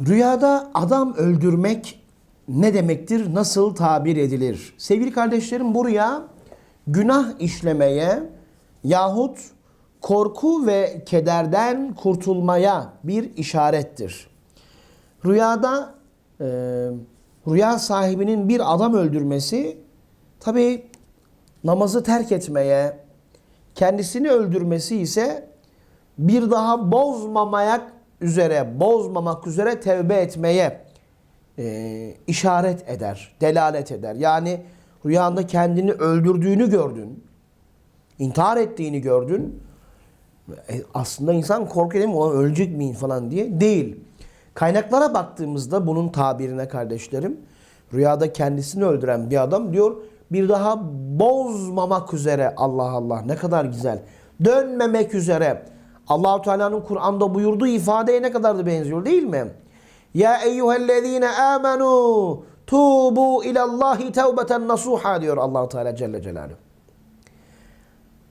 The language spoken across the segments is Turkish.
Rüyada adam öldürmek ne demektir? Nasıl tabir edilir? Sevgili kardeşlerim bu rüya günah işlemeye yahut korku ve kederden kurtulmaya bir işarettir. Rüyada e, rüya sahibinin bir adam öldürmesi tabi namazı terk etmeye, kendisini öldürmesi ise bir daha bozmamaya üzere, bozmamak üzere tevbe etmeye e, işaret eder, delalet eder. Yani rüyanda kendini öldürdüğünü gördün, intihar ettiğini gördün. E, aslında insan korkuyor değil mi? Ölecek miyim falan diye. Değil. Kaynaklara baktığımızda bunun tabirine kardeşlerim, rüyada kendisini öldüren bir adam diyor bir daha bozmamak üzere Allah Allah ne kadar güzel. Dönmemek üzere. Allahu Teala'nın Kur'an'da buyurduğu ifadeye ne kadar da benziyor değil mi? Ya eyyühellezine amenu tubu ilallahi tevbeten nasuha diyor Allahu Teala Celle Celaluhu.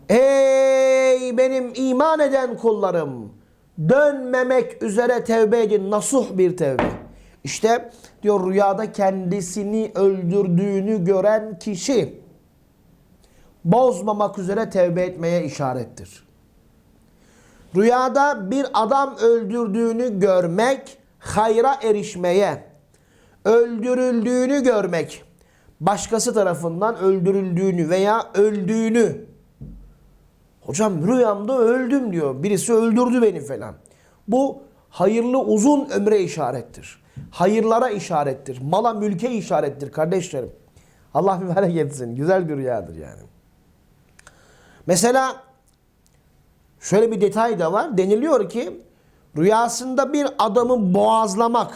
Ey benim iman eden kullarım dönmemek üzere tevbe edin. Nasuh bir tevbe. İşte diyor rüyada kendisini öldürdüğünü gören kişi bozmamak üzere tevbe etmeye işarettir. Rüyada bir adam öldürdüğünü görmek hayra erişmeye, öldürüldüğünü görmek, başkası tarafından öldürüldüğünü veya öldüğünü Hocam rüyamda öldüm diyor. Birisi öldürdü beni falan. Bu hayırlı uzun ömre işarettir. Hayırlara işarettir. Mala mülke işarettir kardeşlerim. Allah mübarek etsin. Güzel bir rüyadır yani. Mesela şöyle bir detay da var. Deniliyor ki rüyasında bir adamı boğazlamak.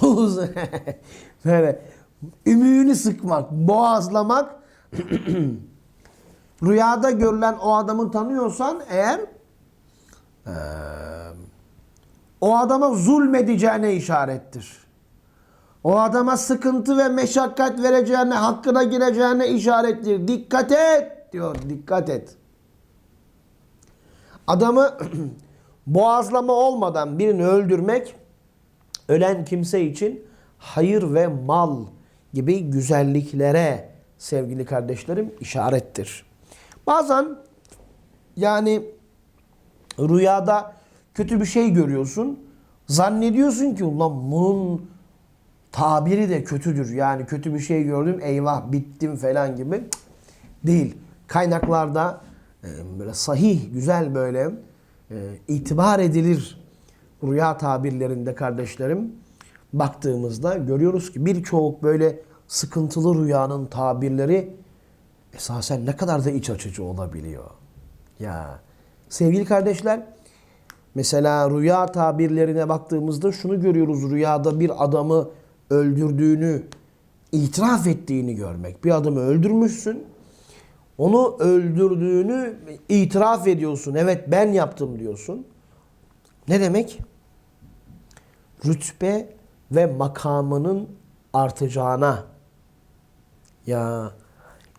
Böyle ümüğünü sıkmak, boğazlamak rüyada görülen o adamı tanıyorsan eğer o adama zulmedeceğine işarettir. O adama sıkıntı ve meşakkat vereceğine, hakkına gireceğine işarettir. Dikkat et diyor, dikkat et. Adamı boğazlama olmadan birini öldürmek ölen kimse için hayır ve mal gibi güzelliklere sevgili kardeşlerim işarettir. Bazen yani rüyada kötü bir şey görüyorsun. Zannediyorsun ki ulan bunun tabiri de kötüdür. Yani kötü bir şey gördüm eyvah bittim falan gibi. Değil. Kaynaklarda böyle sahih, güzel böyle e, itibar edilir rüya tabirlerinde kardeşlerim baktığımızda görüyoruz ki birçok böyle sıkıntılı rüyanın tabirleri esasen ne kadar da iç açıcı olabiliyor. Ya sevgili kardeşler mesela rüya tabirlerine baktığımızda şunu görüyoruz rüyada bir adamı öldürdüğünü itiraf ettiğini görmek. Bir adamı öldürmüşsün. Onu öldürdüğünü itiraf ediyorsun. Evet ben yaptım diyorsun. Ne demek? Rütbe ve makamının artacağına ya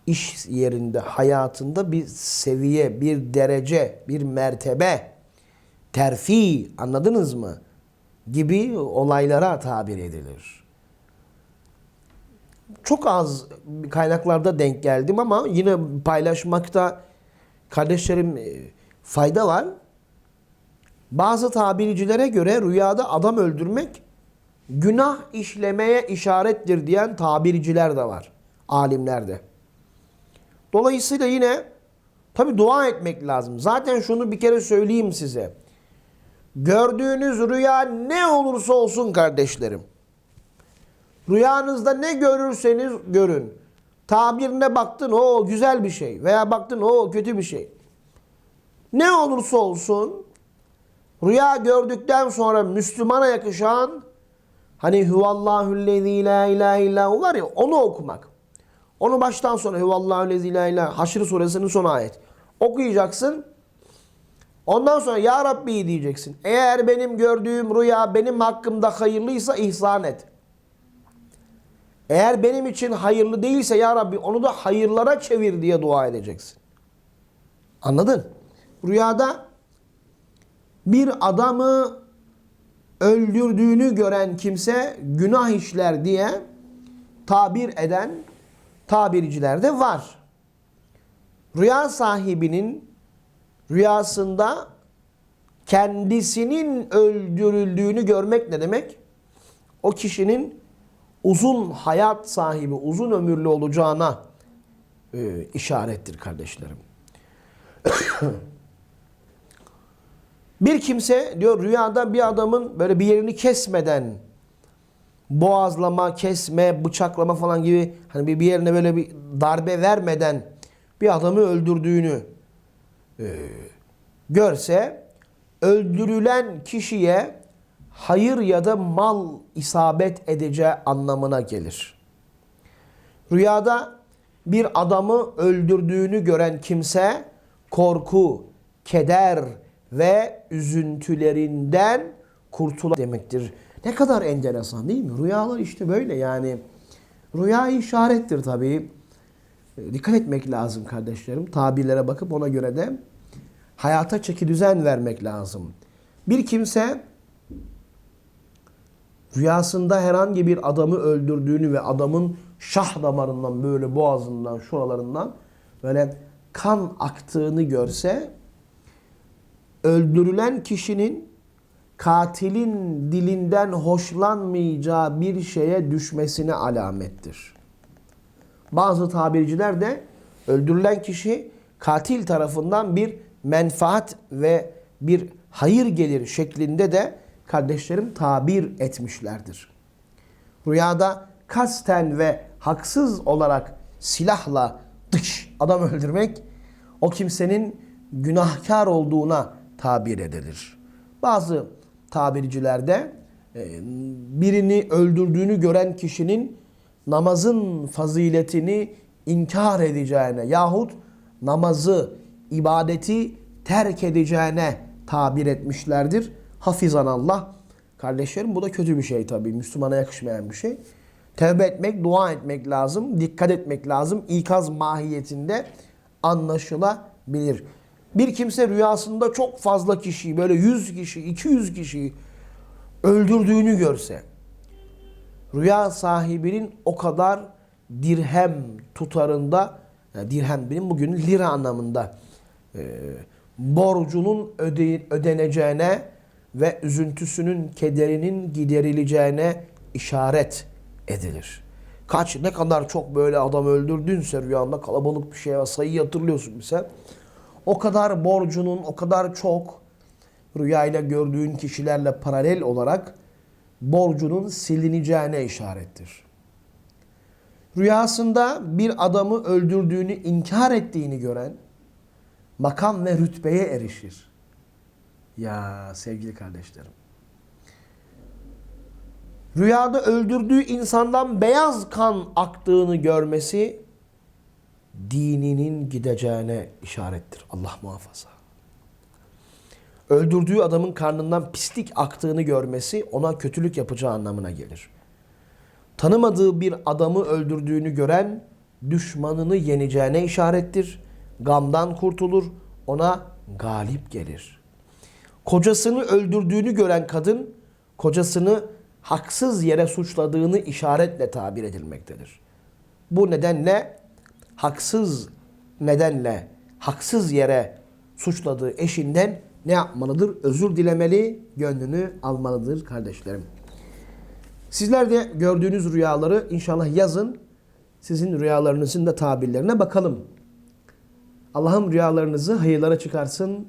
iş yerinde, hayatında bir seviye, bir derece, bir mertebe, terfi anladınız mı? Gibi olaylara tabir edilir. Çok az kaynaklarda denk geldim ama yine paylaşmakta kardeşlerim e, fayda var. Bazı tabircilere göre rüyada adam öldürmek günah işlemeye işarettir diyen tabirciler de var. Alimler de. Dolayısıyla yine tabi dua etmek lazım. Zaten şunu bir kere söyleyeyim size. Gördüğünüz rüya ne olursa olsun kardeşlerim. Rüyanızda ne görürseniz görün. Tabirine baktın o güzel bir şey veya baktın o kötü bir şey. Ne olursa olsun rüya gördükten sonra Müslümana yakışan hani huvallahüllezî la ilahe illahu var ya onu okumak. Onu baştan sona Huvallahu lezi la ilahe Haşr suresinin son ayet. Okuyacaksın. Ondan sonra Ya Rabbi diyeceksin. Eğer benim gördüğüm rüya benim hakkımda hayırlıysa ihsan et. Eğer benim için hayırlı değilse Ya Rabbi onu da hayırlara çevir diye dua edeceksin. Anladın? Rüyada bir adamı öldürdüğünü gören kimse günah işler diye tabir eden tabirciler de var. Rüya sahibinin rüyasında kendisinin öldürüldüğünü görmek ne demek? O kişinin uzun hayat sahibi, uzun ömürlü olacağına e, işarettir kardeşlerim. bir kimse diyor rüyada bir adamın böyle bir yerini kesmeden boğazlama, kesme, bıçaklama falan gibi hani bir yerine böyle bir darbe vermeden bir adamı öldürdüğünü e, görse öldürülen kişiye hayır ya da mal isabet edeceği anlamına gelir. Rüyada bir adamı öldürdüğünü gören kimse korku, keder ve üzüntülerinden kurtula demektir. Ne kadar enteresan değil mi? Rüyalar işte böyle yani. Rüya işarettir tabii. Dikkat etmek lazım kardeşlerim. Tabirlere bakıp ona göre de hayata çeki düzen vermek lazım. Bir kimse rüyasında herhangi bir adamı öldürdüğünü ve adamın şah damarından böyle boğazından şuralarından böyle kan aktığını görse öldürülen kişinin katilin dilinden hoşlanmayacağı bir şeye düşmesine alamettir. Bazı tabirciler de öldürülen kişi katil tarafından bir menfaat ve bir hayır gelir şeklinde de kardeşlerim tabir etmişlerdir. Rüyada kasten ve haksız olarak silahla dış adam öldürmek o kimsenin günahkar olduğuna tabir edilir. Bazı tabircilerde e, birini öldürdüğünü gören kişinin namazın faziletini inkar edeceğine yahut namazı, ibadeti terk edeceğine tabir etmişlerdir. Hafizan Allah. Kardeşlerim bu da kötü bir şey tabii. Müslümana yakışmayan bir şey. Tevbe etmek, dua etmek lazım. Dikkat etmek lazım. İkaz mahiyetinde anlaşılabilir. Bir kimse rüyasında çok fazla kişiyi, böyle 100 kişi, 200 kişiyi öldürdüğünü görse, rüya sahibinin o kadar dirhem tutarında, yani dirhem benim bugün lira anlamında e, borcunun öde, ödeneceğine ve üzüntüsünün, kederinin giderileceğine işaret edilir. Kaç, ne kadar çok böyle adam öldürdünse rüyanda kalabalık bir şey var, sayıyı hatırlıyorsun mesela. O kadar borcunun, o kadar çok rüyayla gördüğün kişilerle paralel olarak borcunun silineceğine işarettir. Rüyasında bir adamı öldürdüğünü inkar ettiğini gören makam ve rütbeye erişir. Ya sevgili kardeşlerim. Rüyada öldürdüğü insandan beyaz kan aktığını görmesi dininin gideceğine işarettir. Allah muhafaza. Öldürdüğü adamın karnından pislik aktığını görmesi ona kötülük yapacağı anlamına gelir. Tanımadığı bir adamı öldürdüğünü gören düşmanını yeneceğine işarettir. Gamdan kurtulur, ona galip gelir. Kocasını öldürdüğünü gören kadın, kocasını haksız yere suçladığını işaretle tabir edilmektedir. Bu nedenle haksız nedenle haksız yere suçladığı eşinden ne yapmalıdır? Özür dilemeli, gönlünü almalıdır kardeşlerim. Sizler de gördüğünüz rüyaları inşallah yazın. Sizin rüyalarınızın da tabirlerine bakalım. Allah'ım rüyalarınızı hayırlara çıkarsın.